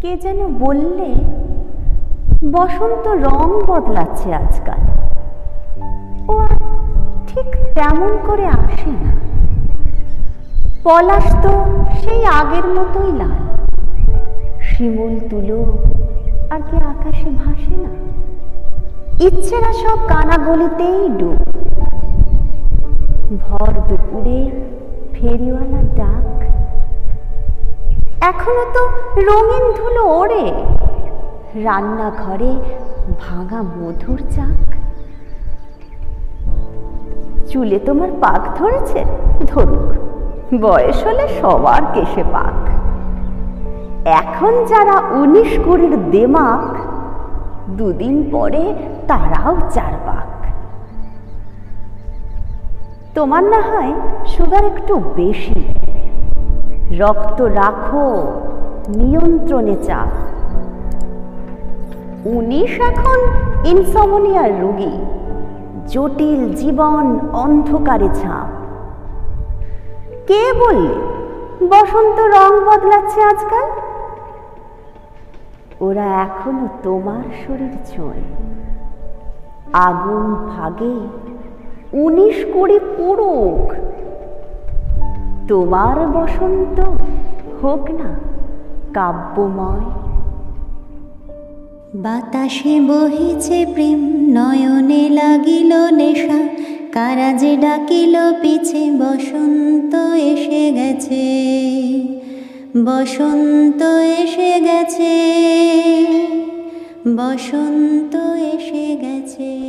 কে যেন বললে, বসন্ত রং বদলাচ্ছে আজকাল। ও ঠিক তেমন করে আসে না। পলাশ তো সেই আগের মতোই লাল। শিমুল, তুলো আর কি আকাশে ভাসে না। ইচ্ছেরা সব কানাগলিতেই ডুব। ভর দুপুরে ফেরিওয়ালা ডাক এখনও তো রঙিন ধুলো ওড়ে। রান্নাঘরে ভাঙা মধুর চাক। চুলে তোমার পাক ধরেছে? ধরুক, বয়স হলে সবার কেশে পাক। এখন যারা উনিশ কুড়ির দেমাক, দুদিন পরে তারাও চার পাক। তোমার না হয় সুগার একটু বেশি। রক্ত রাখো, নিয়ন্ত্রণে চাপ। উনিশ এখন ইনসমনিয়ার রোগী। জটিল জীবন অন্ধকারে ছাপ। কে বললে বসন্ত রং বদলাচ্ছে আজকাল? ওরা এখনও তোমার শরীর ছোঁয়। আগুন ভাগে উনিশ কুড়ি পুরুক তোমার বসন্ত হোক না কাব্যময়। বাতাসে বহিছে প্রেম, নয়নে লাগিল নেশা কারা যে ডাকিল পিছে, বসন্ত এসে গেছে, বসন্ত এসে গেছে, বসন্ত এসে গেছে।